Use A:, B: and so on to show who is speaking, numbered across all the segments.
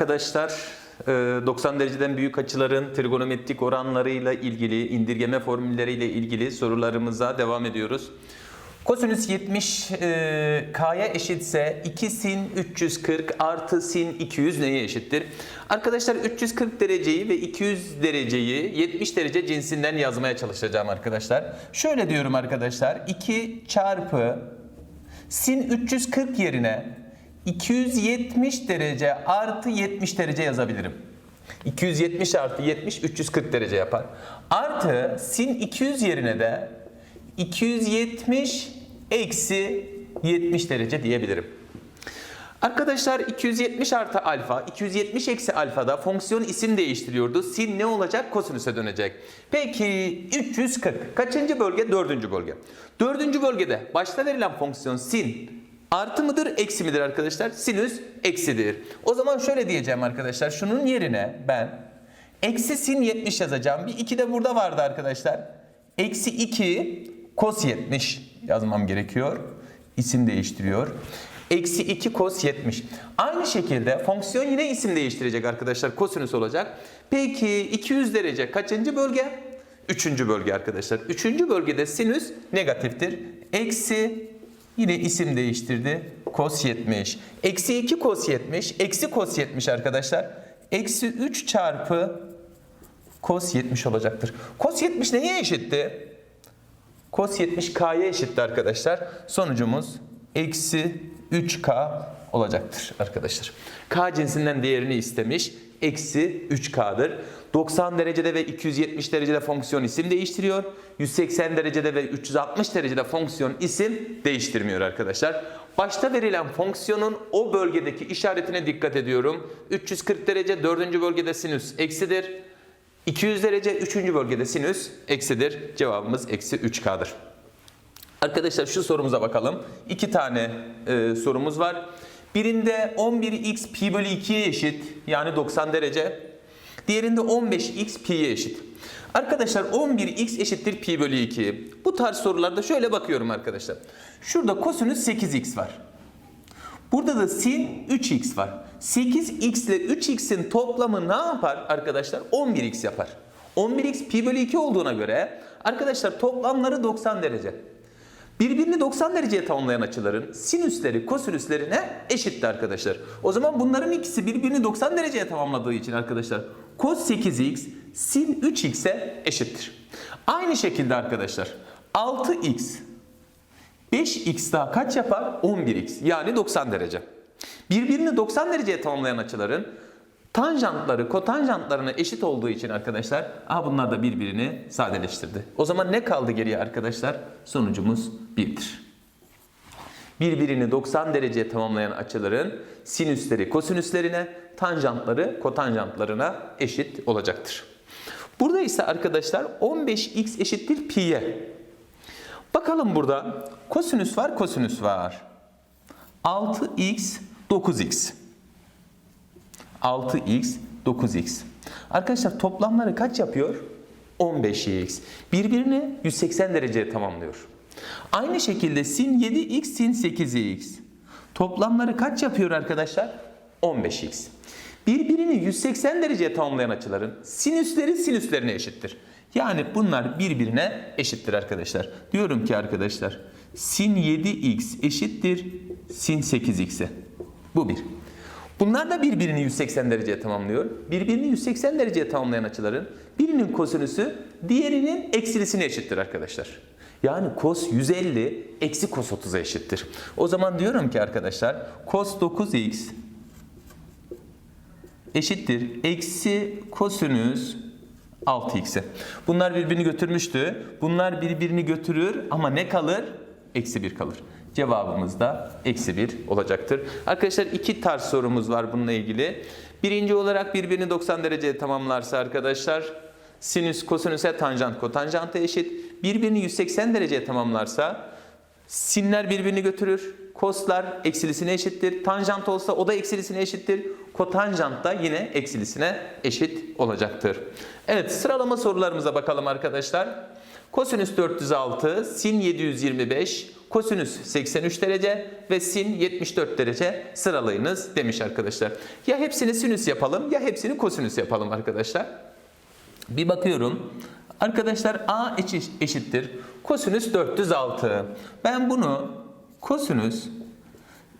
A: arkadaşlar e, 90 dereceden büyük açıların trigonometrik oranlarıyla ilgili, indirgeme formülleriyle ilgili sorularımıza devam ediyoruz. Kosinüs 70 e, k'ya eşitse 2 sin 340 artı sin 200 neye eşittir? Arkadaşlar 340 dereceyi ve 200 dereceyi 70 derece cinsinden yazmaya çalışacağım arkadaşlar. Şöyle diyorum arkadaşlar 2 çarpı sin 340 yerine 270 derece artı 70 derece yazabilirim. 270 artı 70 340 derece yapar. Artı sin 200 yerine de 270 eksi 70 derece diyebilirim. Arkadaşlar 270 artı alfa, 270 eksi alfada fonksiyon isim değiştiriyordu. Sin ne olacak? Kosinüse dönecek. Peki 340. Kaçıncı bölge? Dördüncü bölge. Dördüncü bölgede başta verilen fonksiyon sin artı mıdır, eksi midir arkadaşlar? Sinüs eksidir. O zaman şöyle diyeceğim arkadaşlar. Şunun yerine ben eksi sin 70 yazacağım. Bir 2 de burada vardı arkadaşlar. Eksi 2 cos 70 yazmam gerekiyor. İsim değiştiriyor. Eksi 2 cos 70. Aynı şekilde fonksiyon yine isim değiştirecek arkadaşlar. Kosinüs olacak. Peki 200 derece kaçıncı bölge? Üçüncü bölge arkadaşlar. Üçüncü bölgede sinüs negatiftir. Eksi yine isim değiştirdi. Cos 70. Eksi 2 cos 70. Eksi cos 70 arkadaşlar. Eksi 3 çarpı cos 70 olacaktır. Cos 70 neye eşitti? Cos 70 k'ya eşitti arkadaşlar. Sonucumuz eksi 3k olacaktır arkadaşlar. K cinsinden değerini istemiş. Eksi 3k'dır. 90 derecede ve 270 derecede fonksiyon isim değiştiriyor. 180 derecede ve 360 derecede fonksiyon isim değiştirmiyor arkadaşlar. Başta verilen fonksiyonun o bölgedeki işaretine dikkat ediyorum. 340 derece 4. bölgede sinüs eksidir. 200 derece 3. bölgede sinüs eksidir. Cevabımız eksi 3K'dır. Arkadaşlar şu sorumuza bakalım. İki tane e, sorumuz var. Birinde 11x pi bölü 2'ye eşit yani 90 derece. Diğerinde 15x pi'ye eşit. Arkadaşlar 11x eşittir pi bölü 2. Bu tarz sorularda şöyle bakıyorum arkadaşlar. Şurada kosinüs 8x var. Burada da sin 3x var. 8x ile 3x'in toplamı ne yapar arkadaşlar? 11x yapar. 11x pi bölü 2 olduğuna göre arkadaşlar toplamları 90 derece. Birbirini 90 dereceye tamamlayan açıların sinüsleri kosinüslerine eşitti arkadaşlar. O zaman bunların ikisi birbirini 90 dereceye tamamladığı için arkadaşlar cos 8x sin 3x'e eşittir. Aynı şekilde arkadaşlar 6x 5x daha kaç yapar? 11x yani 90 derece. Birbirini 90 dereceye tamamlayan açıların tanjantları kotanjantlarına eşit olduğu için arkadaşlar aha bunlar da birbirini sadeleştirdi. O zaman ne kaldı geriye arkadaşlar? Sonucumuz 1'dir. Birbirini 90 dereceye tamamlayan açıların sinüsleri kosinüslerine, tanjantları kotanjantlarına eşit olacaktır. Burada ise arkadaşlar 15x eşittir pi'ye. Bakalım burada kosinüs var, kosinüs var. 6x, 9x. 6x, 9x. Arkadaşlar toplamları kaç yapıyor? 15x. Birbirini 180 dereceye tamamlıyor. Aynı şekilde sin 7x, sin 8x. Toplamları kaç yapıyor arkadaşlar? 15x. Birbirini 180 dereceye tamamlayan açıların sinüsleri sinüslerine eşittir. Yani bunlar birbirine eşittir arkadaşlar. Diyorum ki arkadaşlar sin 7x eşittir sin 8x'e. Bu bir. Bunlar da birbirini 180 dereceye tamamlıyor. Birbirini 180 dereceye tamamlayan açıların birinin kosinüsü diğerinin eksilisine eşittir arkadaşlar. Yani cos 150 eksi cos 30'a eşittir. O zaman diyorum ki arkadaşlar cos 9x eşittir eksi kosinüs 6x'e. Bunlar birbirini götürmüştü. Bunlar birbirini götürür ama ne kalır? Eksi 1 kalır. Cevabımız da eksi 1 olacaktır. Arkadaşlar iki tarz sorumuz var bununla ilgili. Birinci olarak birbirini 90 dereceye tamamlarsa arkadaşlar sinüs kosinüse tanjant kotanjanta eşit. Birbirini 180 dereceye tamamlarsa sinler birbirini götürür. Koslar eksilisine eşittir. Tanjant olsa o da eksilisine eşittir. Kotanjant da yine eksilisine eşit olacaktır. Evet sıralama sorularımıza bakalım arkadaşlar. Kosinüs 406, sin 725, kosinüs 83 derece ve sin 74 derece sıralayınız demiş arkadaşlar. Ya hepsini sinüs yapalım ya hepsini kosinüs yapalım arkadaşlar. Bir bakıyorum. Arkadaşlar a eşi- eşittir. Kosinüs 406. Ben bunu kosinüs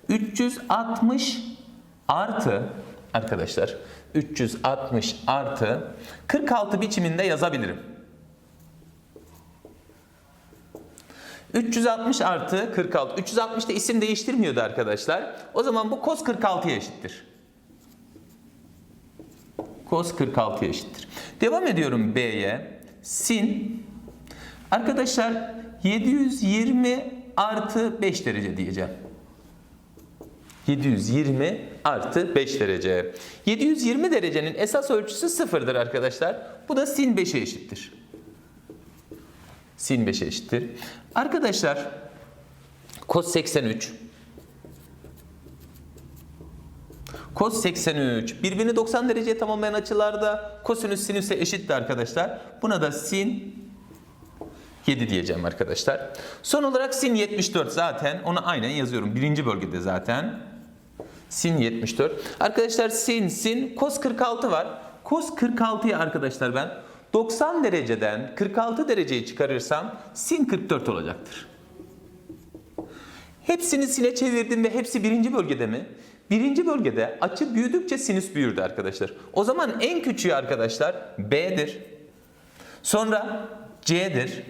A: 360 artı arkadaşlar 360 artı 46 biçiminde yazabilirim. 360 artı 46. 360 da isim değiştirmiyordu arkadaşlar. O zaman bu cos 46'ya eşittir. Cos 46'ya eşittir. Devam ediyorum B'ye. Sin arkadaşlar 720 artı 5 derece diyeceğim. 720 artı 5 derece. 720 derecenin esas ölçüsü sıfırdır arkadaşlar. Bu da sin 5'e eşittir. Sin 5'e eşittir. Arkadaşlar cos 83 Cos 83 birbirini 90 dereceye tamamlayan açılarda kosinüs sinüse eşitti arkadaşlar. Buna da sin 7 diyeceğim arkadaşlar. Son olarak sin 74 zaten onu aynen yazıyorum. Birinci bölgede zaten. Sin 74. Arkadaşlar sin sin cos 46 var. Cos 46'yı arkadaşlar ben 90 dereceden 46 dereceyi çıkarırsam sin 44 olacaktır. Hepsini sine çevirdim ve hepsi birinci bölgede mi? Birinci bölgede açı büyüdükçe sinüs büyürdü arkadaşlar. O zaman en küçüğü arkadaşlar B'dir. Sonra C'dir.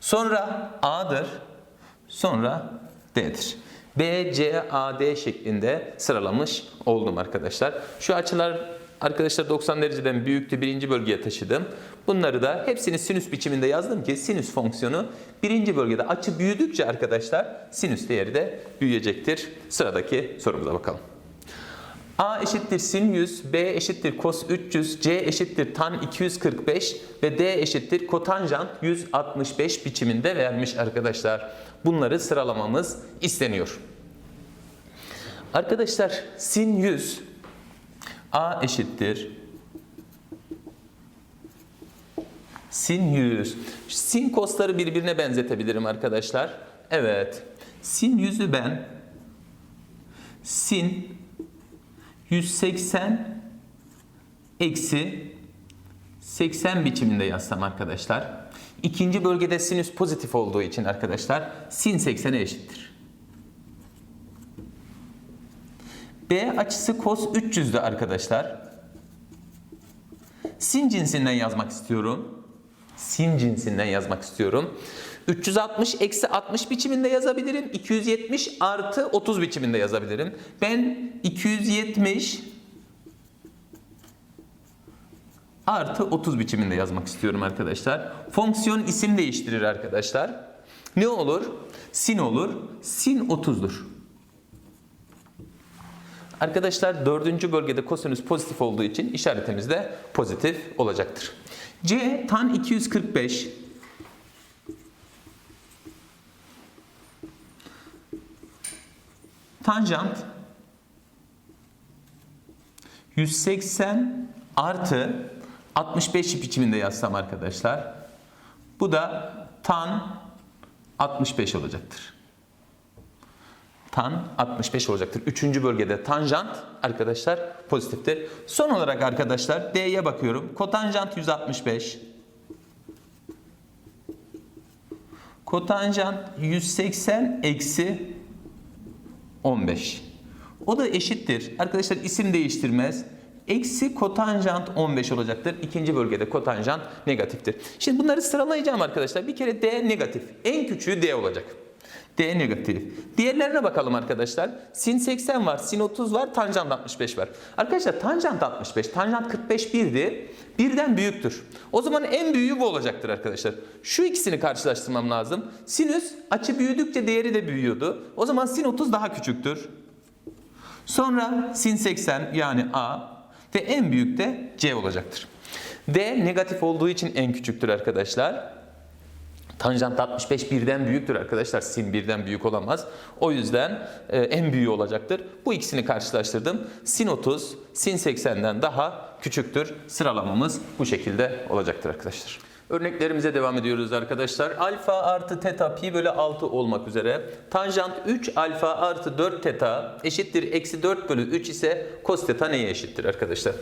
A: Sonra A'dır. Sonra D'dir. B, C, A, D şeklinde sıralamış oldum arkadaşlar. Şu açılar arkadaşlar 90 dereceden büyüktü birinci bölgeye taşıdım. Bunları da hepsini sinüs biçiminde yazdım ki sinüs fonksiyonu birinci bölgede açı büyüdükçe arkadaşlar sinüs değeri de büyüyecektir. Sıradaki sorumuza bakalım. A eşittir sin 100, B eşittir cos 300, C eşittir tan 245 ve D eşittir kotanjant 165 biçiminde vermiş arkadaşlar. Bunları sıralamamız isteniyor. Arkadaşlar sin 100 A eşittir sin 100. Sin kosları birbirine benzetebilirim arkadaşlar. Evet. Sin 100'ü ben sin 180 eksi 80 biçiminde yazsam arkadaşlar. İkinci bölgede sinüs pozitif olduğu için arkadaşlar sin 80'e eşittir. B açısı cos 300'dü arkadaşlar. Sin cinsinden yazmak istiyorum. Sin cinsinden yazmak istiyorum. 360 eksi 60 biçiminde yazabilirim. 270 artı 30 biçiminde yazabilirim. Ben 270 artı 30 biçiminde yazmak istiyorum arkadaşlar. Fonksiyon isim değiştirir arkadaşlar. Ne olur? Sin olur. Sin 30'dur. Arkadaşlar dördüncü bölgede kosinüs pozitif olduğu için işaretimiz de pozitif olacaktır. C tan 245 tanjant 180 artı 65 biçiminde yazsam arkadaşlar. Bu da tan 65 olacaktır. Tan 65 olacaktır. Üçüncü bölgede tanjant arkadaşlar pozitiftir. Son olarak arkadaşlar D'ye bakıyorum. Kotanjant 165. Kotanjant 180 eksi 15. O da eşittir. Arkadaşlar isim değiştirmez. Eksi kotanjant 15 olacaktır. İkinci bölgede kotanjant negatiftir. Şimdi bunları sıralayacağım arkadaşlar. Bir kere D negatif. En küçüğü D olacak. D negatif. Diğerlerine bakalım arkadaşlar. Sin 80 var, sin 30 var, tanjant 65 var. Arkadaşlar tanjant 65, tanjant 45 1'di. Birden büyüktür. O zaman en büyüğü bu olacaktır arkadaşlar. Şu ikisini karşılaştırmam lazım. Sinüs açı büyüdükçe değeri de büyüyordu. O zaman sin 30 daha küçüktür. Sonra sin 80 yani A ve en büyük de C olacaktır. D negatif olduğu için en küçüktür arkadaşlar. Tanjant 65 birden büyüktür arkadaşlar. Sin birden büyük olamaz. O yüzden e, en büyüğü olacaktır. Bu ikisini karşılaştırdım. Sin 30 sin 80'den daha küçüktür. Sıralamamız bu şekilde olacaktır arkadaşlar. Örneklerimize devam ediyoruz arkadaşlar. Alfa artı teta pi bölü 6 olmak üzere. Tanjant 3 alfa artı 4 teta eşittir eksi 4 bölü 3 ise cos teta neye eşittir arkadaşlar?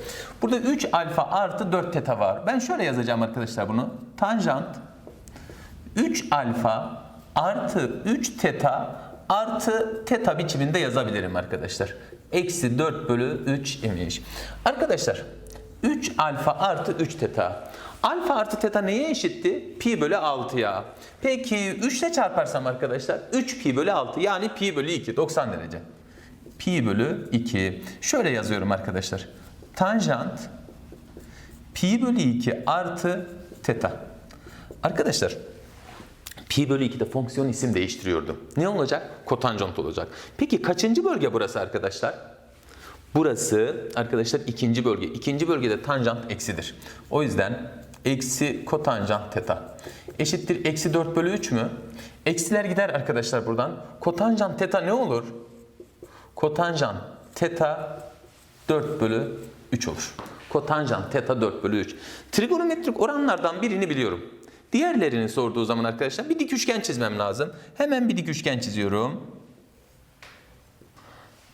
A: Burada 3 alfa artı 4 teta var. Ben şöyle yazacağım arkadaşlar bunu. Tanjant 3 alfa artı 3 teta artı teta biçiminde yazabilirim arkadaşlar. Eksi 4 bölü 3 imiş. Arkadaşlar 3 alfa artı 3 teta. Alfa artı teta neye eşitti? Pi bölü 6'ya. Peki 3 ile çarparsam arkadaşlar 3 pi bölü 6 yani pi bölü 2 90 derece. Pi bölü 2. Şöyle yazıyorum arkadaşlar. Tanjant pi bölü 2 artı teta. Arkadaşlar pi bölü 2'de fonksiyon isim değiştiriyordu. Ne olacak? Kotanjant olacak. Peki kaçıncı bölge burası arkadaşlar? Burası arkadaşlar ikinci bölge. İkinci bölgede tanjant eksidir. O yüzden eksi kotanjant teta eşittir eksi 4 bölü 3 mü? Eksiler gider arkadaşlar buradan. Kotanjant teta ne olur? Kotanjant teta 4 bölü 3 olur. Kotanjant teta 4 bölü 3. Trigonometrik oranlardan birini biliyorum. Diğerlerini sorduğu zaman arkadaşlar bir dik üçgen çizmem lazım. Hemen bir dik üçgen çiziyorum.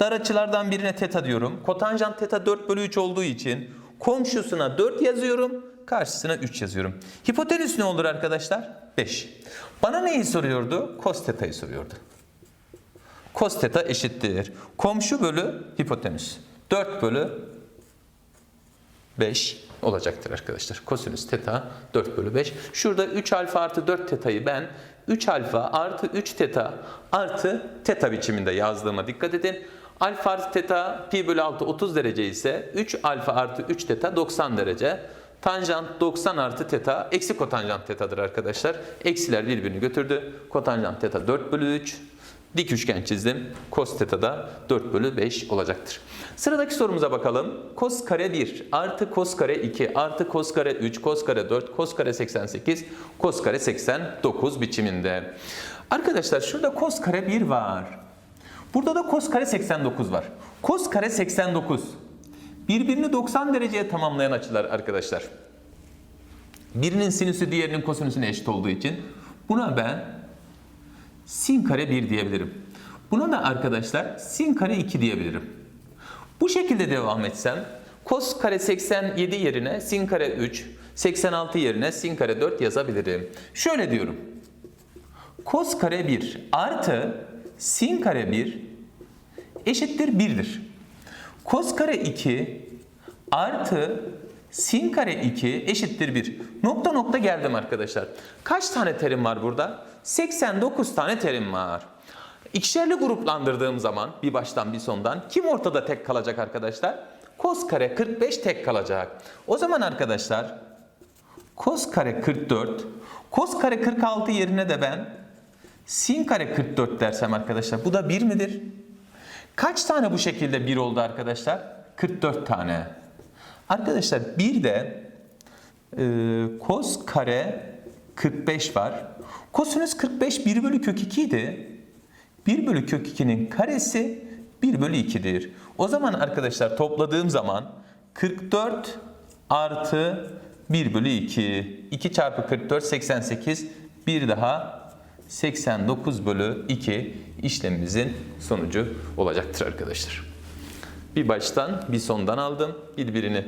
A: Dar açılardan birine teta diyorum. Kotanjant teta 4 bölü 3 olduğu için komşusuna 4 yazıyorum. Karşısına 3 yazıyorum. Hipotenüs ne olur arkadaşlar? 5. Bana neyi soruyordu? Kos teta'yı soruyordu. Kos teta eşittir. Komşu bölü hipotenüs. 4 bölü 5 olacaktır arkadaşlar. Kosinüs teta 4 bölü 5. Şurada 3 alfa artı 4 teta'yı ben 3 alfa artı 3 teta artı teta biçiminde yazdığıma dikkat edin. Alfa artı teta pi bölü 6 30 derece ise 3 alfa artı 3 teta 90 derece. Tanjant 90 artı teta eksi kotanjant tetadır arkadaşlar. Eksiler birbirini götürdü. Kotanjant teta 4 bölü 3. Dik üçgen çizdim. Cos teta da 4 bölü 5 olacaktır. Sıradaki sorumuza bakalım. Cos kare 1 artı cos kare 2 artı cos kare 3 cos kare 4 cos kare 88 cos kare 89 biçiminde. Arkadaşlar şurada cos kare 1 var. Burada da cos kare 89 var. Cos kare 89 birbirini 90 dereceye tamamlayan açılar arkadaşlar. Birinin sinüsü diğerinin kosinüsüne eşit olduğu için buna ben sin kare 1 diyebilirim. Buna da arkadaşlar sin kare 2 diyebilirim. Bu şekilde devam etsem cos kare 87 yerine sin kare 3, 86 yerine sin kare 4 yazabilirim. Şöyle diyorum. Cos kare 1 artı sin kare 1 eşittir 1'dir. Cos kare 2 artı sin kare 2 eşittir 1. Nokta nokta geldim arkadaşlar. Kaç tane terim var burada? 89 tane terim var. İkişerli gruplandırdığım zaman bir baştan bir sondan kim ortada tek kalacak arkadaşlar? Cos kare 45 tek kalacak. O zaman arkadaşlar cos kare 44, cos kare 46 yerine de ben sin kare 44 dersem arkadaşlar bu da 1 midir? Kaç tane bu şekilde 1 oldu arkadaşlar? 44 tane. Arkadaşlar bir de e, cos kare 45 var. Kosinüs 45 1 bölü kök 2 idi. 1 bölü kök 2'nin karesi 1 bölü 2'dir. O zaman arkadaşlar topladığım zaman 44 artı 1 bölü 2. 2 çarpı 44 88. Bir daha 89 bölü 2 işlemimizin sonucu olacaktır arkadaşlar. Bir baştan bir sondan aldım. Birbirini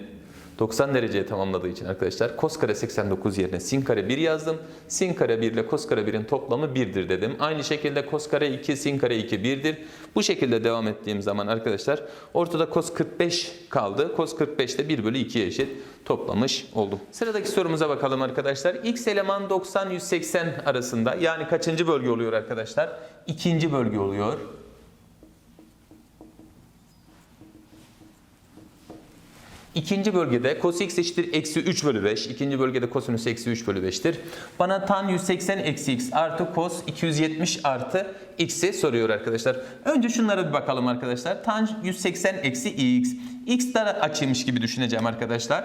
A: 90 dereceye tamamladığı için arkadaşlar cos kare 89 yerine sin kare 1 yazdım. Sin kare 1 ile cos kare 1'in toplamı 1'dir dedim. Aynı şekilde cos kare 2 sin kare 2 1'dir. Bu şekilde devam ettiğim zaman arkadaşlar ortada cos 45 kaldı. Cos 45 de 1 bölü 2'ye eşit toplamış oldum. Sıradaki sorumuza bakalım arkadaşlar. X eleman 90-180 arasında yani kaçıncı bölge oluyor arkadaşlar? İkinci bölge oluyor. İkinci bölgede cos x eşittir eksi 3 bölü 5. İkinci bölgede kosinüs eksi 3 bölü 5'tir. Bana tan 180 eksi x artı cos 270 artı x'i soruyor arkadaşlar. Önce şunlara bir bakalım arkadaşlar. Tan 180 eksi x. x dar açıymış gibi düşüneceğim arkadaşlar.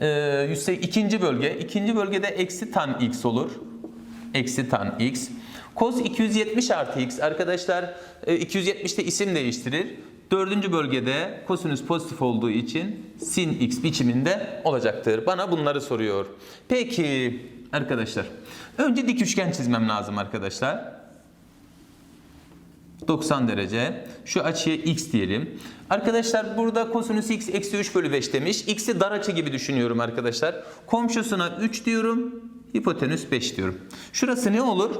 A: Ee, ikinci bölge. ikinci bölgede eksi tan x olur. Eksi tan x. Cos 270 artı x arkadaşlar 270 de isim değiştirir. Dördüncü bölgede kosinüs pozitif olduğu için sin x biçiminde olacaktır. Bana bunları soruyor. Peki arkadaşlar. Önce dik üçgen çizmem lazım arkadaşlar. 90 derece. Şu açıya x diyelim. Arkadaşlar burada kosinüs x eksi 3 bölü 5 demiş. X'i dar açı gibi düşünüyorum arkadaşlar. Komşusuna 3 diyorum. Hipotenüs 5 diyorum. Şurası ne olur?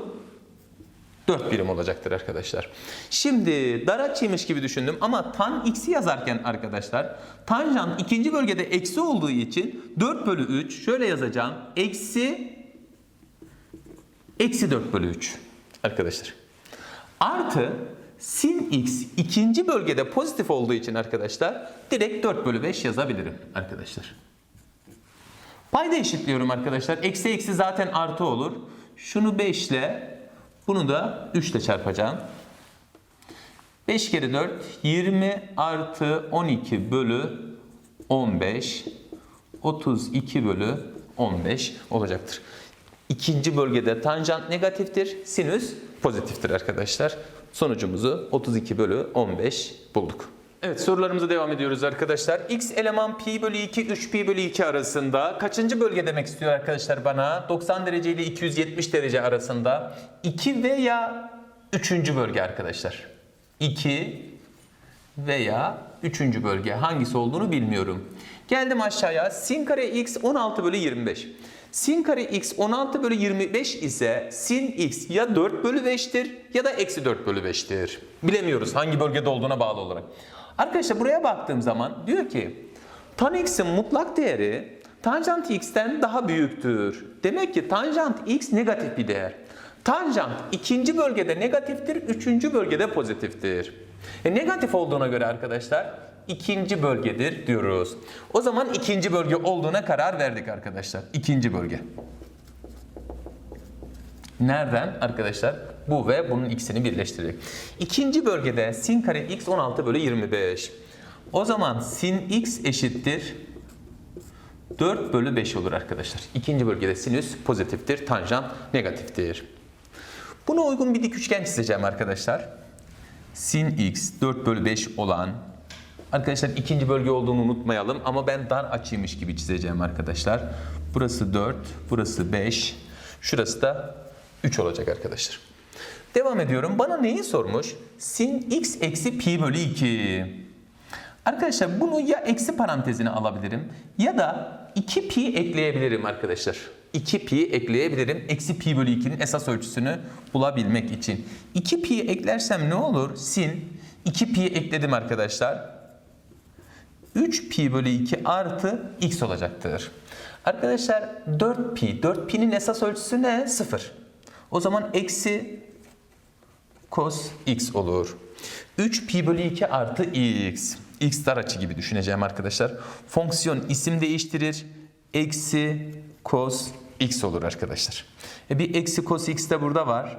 A: 4 birim olacaktır arkadaşlar. Şimdi dar açıymış gibi düşündüm ama tan x'i yazarken arkadaşlar tanjant ikinci bölgede eksi olduğu için 4 bölü 3 şöyle yazacağım. Eksi eksi 4 bölü 3 arkadaşlar. Artı sin x ikinci bölgede pozitif olduğu için arkadaşlar direkt 4 bölü 5 yazabilirim arkadaşlar. Payda eşitliyorum arkadaşlar. Eksi eksi zaten artı olur. Şunu 5 ile bunu da 3 ile çarpacağım. 5 kere 4 20 artı 12 bölü 15 32 bölü 15 olacaktır. İkinci bölgede tanjant negatiftir, sinüs pozitiftir arkadaşlar. Sonucumuzu 32 bölü 15 bulduk. Evet sorularımıza devam ediyoruz arkadaşlar. X eleman pi bölü 2 3 pi bölü 2 arasında kaçıncı bölge demek istiyor arkadaşlar bana? 90 derece ile 270 derece arasında 2 veya 3. bölge arkadaşlar. 2 veya 3. bölge hangisi olduğunu bilmiyorum. Geldim aşağıya sin kare x 16 bölü 25. Sin kare x 16 bölü 25 ise sin x ya 4 bölü 5'tir ya da eksi 4 bölü 5'tir. Bilemiyoruz hangi bölgede olduğuna bağlı olarak. Arkadaşlar buraya baktığım zaman diyor ki tan x'in mutlak değeri tanjant x'ten daha büyüktür. Demek ki tanjant x negatif bir değer. Tanjant ikinci bölgede negatiftir, üçüncü bölgede pozitiftir. E, negatif olduğuna göre arkadaşlar ikinci bölgedir diyoruz. O zaman ikinci bölge olduğuna karar verdik arkadaşlar. İkinci bölge. Nereden arkadaşlar? Bu ve bunun ikisini birleştirerek. İkinci bölgede sin kare x 16 bölü 25. O zaman sin x eşittir 4 bölü 5 olur arkadaşlar. İkinci bölgede sinüs pozitiftir, tanjant negatiftir. Buna uygun bir dik üçgen çizeceğim arkadaşlar. Sin x 4 bölü 5 olan Arkadaşlar ikinci bölge olduğunu unutmayalım ama ben dar açıymış gibi çizeceğim arkadaşlar. Burası 4, burası 5, şurası da 3 olacak arkadaşlar. Devam ediyorum. Bana neyi sormuş? Sin x eksi pi bölü 2. Arkadaşlar bunu ya eksi parantezine alabilirim ya da 2 pi ekleyebilirim arkadaşlar. 2 pi ekleyebilirim. Eksi pi bölü 2'nin esas ölçüsünü bulabilmek için. 2 pi eklersem ne olur? Sin 2 pi ekledim arkadaşlar. 3 pi bölü 2 artı x olacaktır. Arkadaşlar 4 pi. 4 pi'nin esas ölçüsü ne? 0. O zaman eksi cos x olur. 3 pi bölü 2 artı x. x dar açı gibi düşüneceğim arkadaşlar. Fonksiyon isim değiştirir. Eksi cos x olur arkadaşlar. E bir eksi cos x de burada var.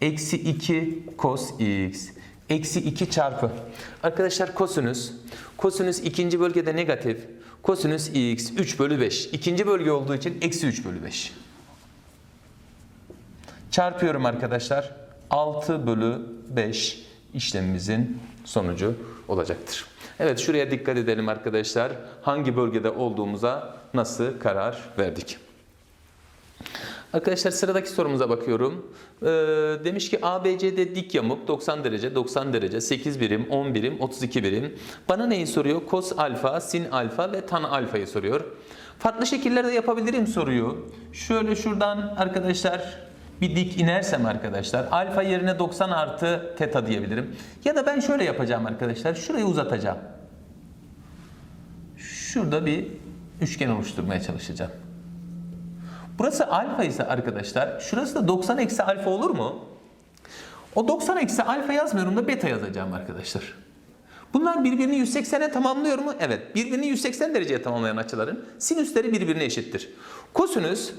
A: Eksi 2 cos x. Eksi 2 çarpı. Arkadaşlar kosinüs. Kosinüs ikinci bölgede negatif. Kosinüs x 3 bölü 5. İkinci bölge olduğu için eksi 3 bölü 5. Çarpıyorum arkadaşlar. 6 bölü 5 işlemimizin sonucu olacaktır. Evet şuraya dikkat edelim arkadaşlar. Hangi bölgede olduğumuza nasıl karar verdik? Arkadaşlar sıradaki sorumuza bakıyorum. Ee, demiş ki ABCD dik yamuk 90 derece, 90 derece, 8 birim, 10 birim, 32 birim. Bana neyi soruyor? Kos alfa, sin alfa ve tan alfayı soruyor. Farklı şekillerde yapabilirim soruyu. Şöyle şuradan arkadaşlar bir dik inersem arkadaşlar alfa yerine 90 artı teta diyebilirim. Ya da ben şöyle yapacağım arkadaşlar. Şurayı uzatacağım. Şurada bir üçgen oluşturmaya çalışacağım. Burası alfa ise arkadaşlar şurası da 90 eksi alfa olur mu? O 90 eksi alfa yazmıyorum da beta yazacağım arkadaşlar. Bunlar birbirini 180'e tamamlıyor mu? Evet. Birbirini 180 dereceye tamamlayan açıların sinüsleri birbirine eşittir. Kosinüs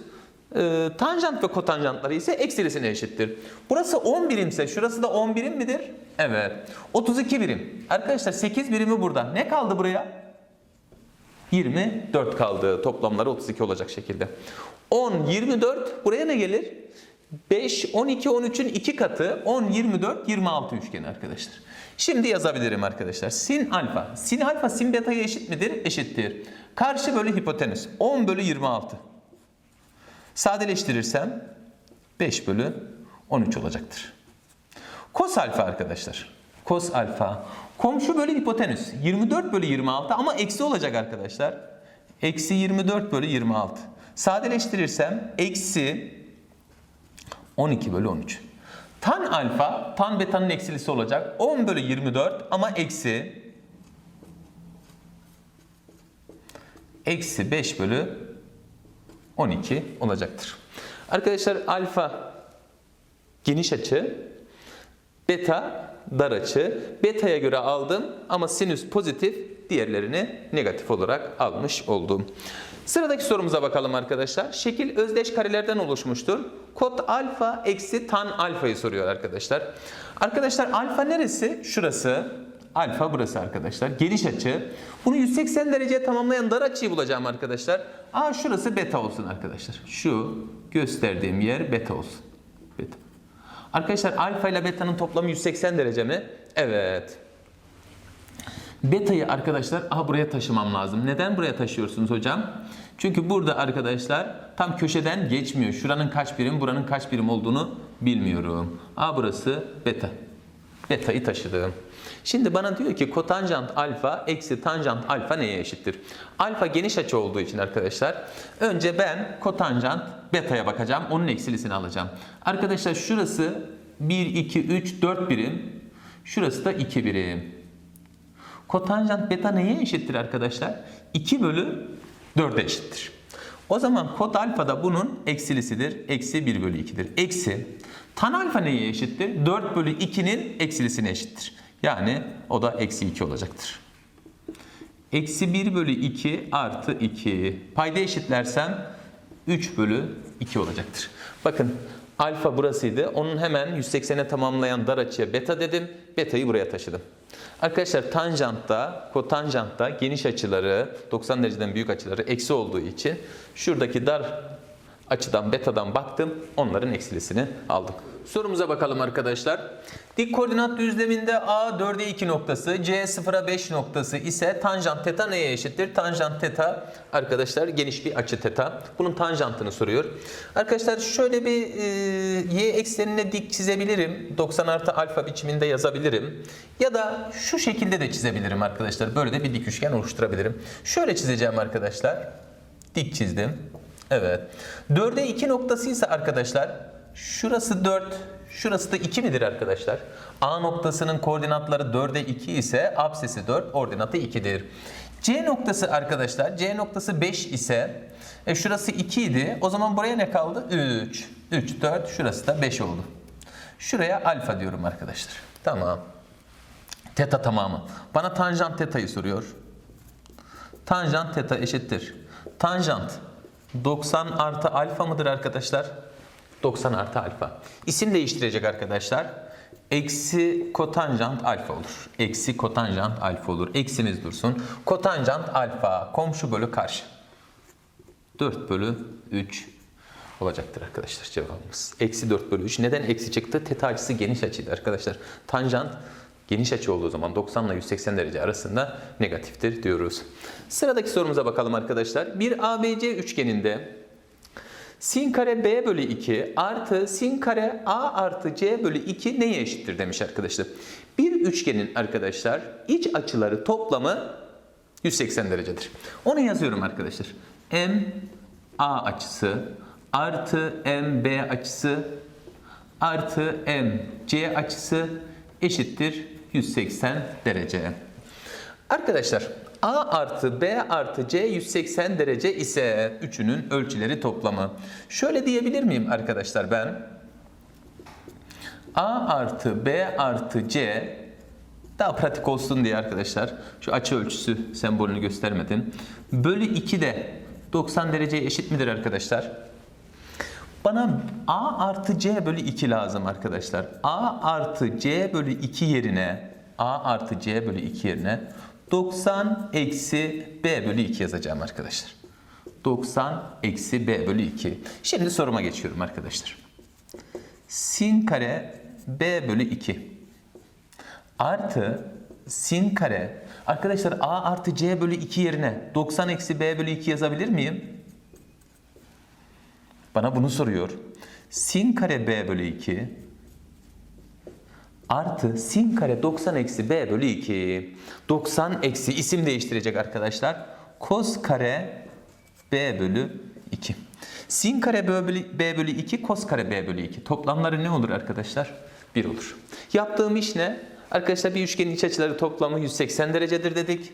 A: e, tanjant ve kotanjantları ise eksilisine eşittir. Burası 10 birimse şurası da 10 birim midir? Evet. 32 birim. Arkadaşlar 8 birimi burada. Ne kaldı buraya? 24 kaldı. Toplamları 32 olacak şekilde. 10, 24 buraya ne gelir? 5, 12, 13'ün 2 katı 10, 24, 26 üçgeni arkadaşlar. Şimdi yazabilirim arkadaşlar. Sin alfa. Sin alfa sin beta'ya eşit midir? Eşittir. Karşı bölü hipotenüs. 10 bölü 26. Sadeleştirirsem 5 bölü 13 olacaktır. Kos alfa arkadaşlar. Kos alfa. Komşu bölü hipotenüs. 24 bölü 26 ama eksi olacak arkadaşlar. Eksi 24 bölü 26. Sadeleştirirsem eksi 12 bölü 13. Tan alfa, tan betanın eksilisi olacak. 10 bölü 24 ama eksi eksi 5 bölü 12 olacaktır. Arkadaşlar alfa geniş açı, beta dar açı. Beta'ya göre aldım ama sinüs pozitif, diğerlerini negatif olarak almış oldum. Sıradaki sorumuza bakalım arkadaşlar. Şekil özdeş karelerden oluşmuştur. Kot alfa eksi tan alfayı soruyor arkadaşlar. Arkadaşlar alfa neresi? Şurası. Alfa burası arkadaşlar. Geniş açı. Bunu 180 dereceye tamamlayan dar açıyı bulacağım arkadaşlar. Aa şurası beta olsun arkadaşlar. Şu gösterdiğim yer beta olsun. Beta. Arkadaşlar alfa ile beta'nın toplamı 180 derece mi? Evet. Beta'yı arkadaşlar aha buraya taşımam lazım. Neden buraya taşıyorsunuz hocam? Çünkü burada arkadaşlar tam köşeden geçmiyor. Şuranın kaç birim, buranın kaç birim olduğunu bilmiyorum. A burası beta. Beta'yı taşıdım. Şimdi bana diyor ki kotanjant alfa eksi tanjant alfa neye eşittir? Alfa geniş açı olduğu için arkadaşlar önce ben kotanjant beta'ya bakacağım. Onun eksilisini alacağım. Arkadaşlar şurası 1, 2, 3, 4 birim. Şurası da 2 birim. Kotanjant beta neye eşittir arkadaşlar? 2 bölü 4'e eşittir. O zaman kot alfa da bunun eksilisidir. Eksi 1 bölü 2'dir. Eksi tan alfa neye eşittir? 4 bölü 2'nin eksilisine eşittir. Yani o da eksi 2 olacaktır. Eksi 1 bölü 2 artı 2. Payda eşitlersem 3 bölü 2 olacaktır. Bakın alfa burasıydı. Onun hemen 180'e tamamlayan dar açıya beta dedim. Beta'yı buraya taşıdım. Arkadaşlar tanjantta, kotanjantta geniş açıları, 90 dereceden büyük açıları eksi olduğu için şuradaki dar açıdan betadan baktım. Onların eksilisini aldım. Sorumuza bakalım arkadaşlar. Dik koordinat düzleminde A 4'e 2 noktası, C 0'a 5 noktası ise tanjant teta neye eşittir? Tanjant teta arkadaşlar geniş bir açı teta. Bunun tanjantını soruyor. Arkadaşlar şöyle bir e, y eksenine dik çizebilirim. 90 artı alfa biçiminde yazabilirim. Ya da şu şekilde de çizebilirim arkadaşlar. Böyle de bir dik üçgen oluşturabilirim. Şöyle çizeceğim arkadaşlar. Dik çizdim. Evet. 4'e 2 noktası ise arkadaşlar şurası 4, şurası da 2 midir arkadaşlar? A noktasının koordinatları 4'e 2 ise absesi 4, ordinatı 2'dir. C noktası arkadaşlar, C noktası 5 ise e, şurası 2 idi. O zaman buraya ne kaldı? 3. 3, 4, şurası da 5 oldu. Şuraya alfa diyorum arkadaşlar. Tamam. Teta tamamı. Bana tanjant teta'yı soruyor. Tanjant teta eşittir. Tanjant 90 artı alfa mıdır arkadaşlar? 90 artı alfa. İsim değiştirecek arkadaşlar. Eksi kotanjant alfa olur. Eksi kotanjant alfa olur. Eksimiz dursun. Kotanjant alfa komşu bölü karşı. 4 bölü 3 olacaktır arkadaşlar cevabımız. Eksi 4 bölü 3. Neden eksi çıktı? Teta açısı geniş açıydı arkadaşlar. Tanjant geniş açı olduğu zaman 90 ile 180 derece arasında negatiftir diyoruz. Sıradaki sorumuza bakalım arkadaşlar. Bir ABC üçgeninde sin kare B bölü 2 artı sin kare A artı C bölü 2 neye eşittir demiş arkadaşlar. Bir üçgenin arkadaşlar iç açıları toplamı 180 derecedir. Onu yazıyorum arkadaşlar. M A açısı artı M B açısı artı M C açısı eşittir 180 derece. Arkadaşlar A artı B artı C 180 derece ise üçünün ölçüleri toplamı. Şöyle diyebilir miyim arkadaşlar ben? A artı B artı C daha pratik olsun diye arkadaşlar şu açı ölçüsü sembolünü göstermedim. Bölü 2 de 90 dereceye eşit midir arkadaşlar? Bana A artı C bölü 2 lazım arkadaşlar. A artı C bölü 2 yerine A artı C bölü 2 yerine 90 eksi B bölü 2 yazacağım arkadaşlar. 90 eksi B bölü 2. Şimdi soruma geçiyorum arkadaşlar. sin kare b bölü 2 artı sin kare arkadaşlar a artı c bölü 2 yerine 90 eksi b bölü 2 yazabilir miyim? Bana bunu soruyor. Sin kare b bölü 2 artı sin kare 90 eksi b bölü 2. 90 eksi isim değiştirecek arkadaşlar. Kos kare b bölü 2. Sin kare b bölü, b bölü 2, kos kare b bölü 2. Toplamları ne olur arkadaşlar? 1 olur. Yaptığım iş ne? Arkadaşlar bir üçgenin iç açıları toplamı 180 derecedir dedik.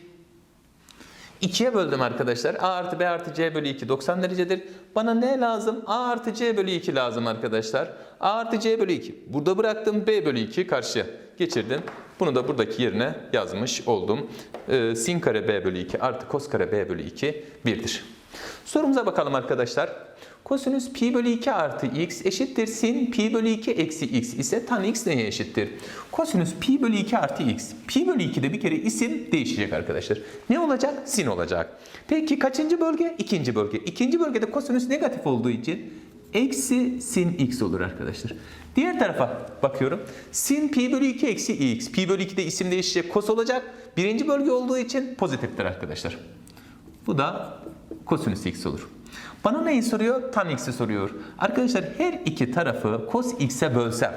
A: 2'ye böldüm arkadaşlar. A artı B artı C bölü 2 90 derecedir. Bana ne lazım? A artı C bölü 2 lazım arkadaşlar. A artı C bölü 2. Burada bıraktım B bölü 2 karşıya geçirdim. Bunu da buradaki yerine yazmış oldum. Ee, sin kare B bölü 2 artı kos kare B bölü 2 1'dir. Sorumuza bakalım arkadaşlar. Kosinüs pi bölü 2 artı x eşittir sin pi bölü 2 eksi x ise tan x neye eşittir? Kosinüs pi bölü 2 artı x. Pi bölü 2'de bir kere isim değişecek arkadaşlar. Ne olacak? Sin olacak. Peki kaçıncı bölge? İkinci bölge. İkinci bölgede kosinüs negatif olduğu için eksi sin x olur arkadaşlar. Diğer tarafa bakıyorum. Sin pi bölü 2 eksi x. Pi bölü 2'de isim değişecek kos olacak. Birinci bölge olduğu için pozitiftir arkadaşlar. Bu da kosinüs x olur. Bana neyi soruyor? Tan x'i soruyor. Arkadaşlar her iki tarafı cos x'e bölsem.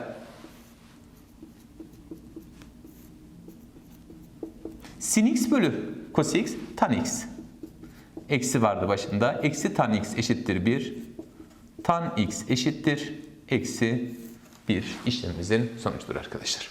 A: Sin x bölü cos x tan x. Eksi vardı başında. Eksi tan x eşittir 1. Tan x eşittir eksi 1 işlemimizin sonucudur arkadaşlar.